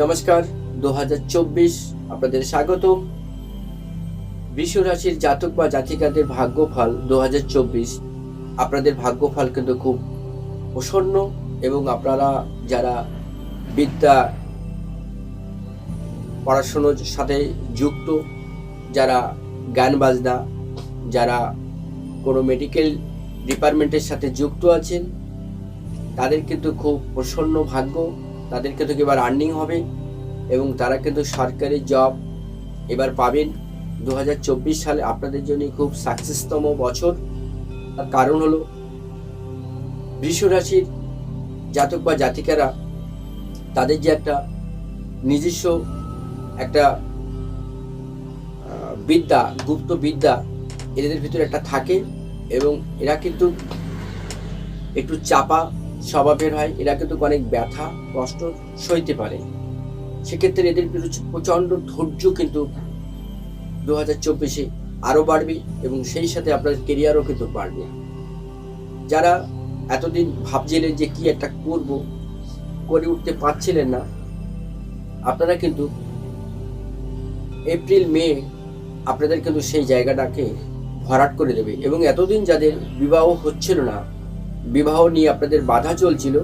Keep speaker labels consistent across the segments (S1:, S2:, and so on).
S1: নমস্কার দু হাজার চব্বিশ আপনাদের স্বাগত বৃষ রাশির জাতক বা জাতিকাদের ভাগ্যফল দু হাজার চব্বিশ। আপনাদের ভাগ্যফল কিন্তু খুব প্রসন্ন এবং আপনারা যারা বিদ্যা পড়াশুনোর সাথে যুক্ত, যারা গান বাজনা, যারা কোনো মেডিকেল ডিপার্টমেন্টের সাথে যুক্ত আছেন, তাদের কিন্তু খুব প্রসন্ন ভাগ্য। তাদের কিন্তু এবার আর্নিং হবে এবং তারা কিন্তু সরকারি জব এবার পাবেন। দু হাজার চব্বিশ সালে আপনাদের জন্য খুব সাকসেসতম বছর। তার কারণ হলো বৃষ রাশির জাতক বা জাতিকারা তাদের যে একটা নিজস্ব একটা বিদ্যা, গুপ্ত বিদ্যা এদের ভিতরে একটা থাকে এবং এরা কিন্তু একটু চাপা স্বভাবের হয়, এরা কিন্তু অনেক ব্যথা, কষ্ট সইতে পারে। সেক্ষেত্রে এদের প্রচ- প্রচণ্ড ধৈর্য কিন্তু দু হাজার চব্বিশে আরও বাড়বে এবং সেই সাথে আপনার কেরিয়ারও কিন্তু বাড়বে। যারা এতদিন ভাবছিলেন যে কি একটা করব, করে উঠতে পারছিলেন না, আপনারা কিন্তু এপ্রিল, মে আপনাদের কিন্তু সেই জায়গাটাকে ভরাট করে দেবে। এবং এতদিন যাদের বিবাহ হচ্ছিল না বিবাহ নিয়ে আপনাদের বাধা চলছিল,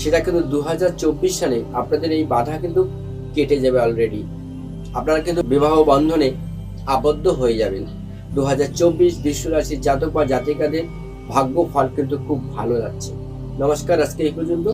S1: সেটা কিন্তু দু হাজার চব্বিশ সালে আপনাদের এই বাধা কিন্তু কেটে যাবে অলরেডি আপনারা কিন্তু বিবাহ বন্ধনে আবদ্ধ হয়ে যাবেন। দু হাজার চব্বিশ রাশির জাতক বা জাতিকাদের ভাগ্য ফল কিন্তু খুব ভালো যাচ্ছে নমস্কার, আজকে এই পর্যন্ত।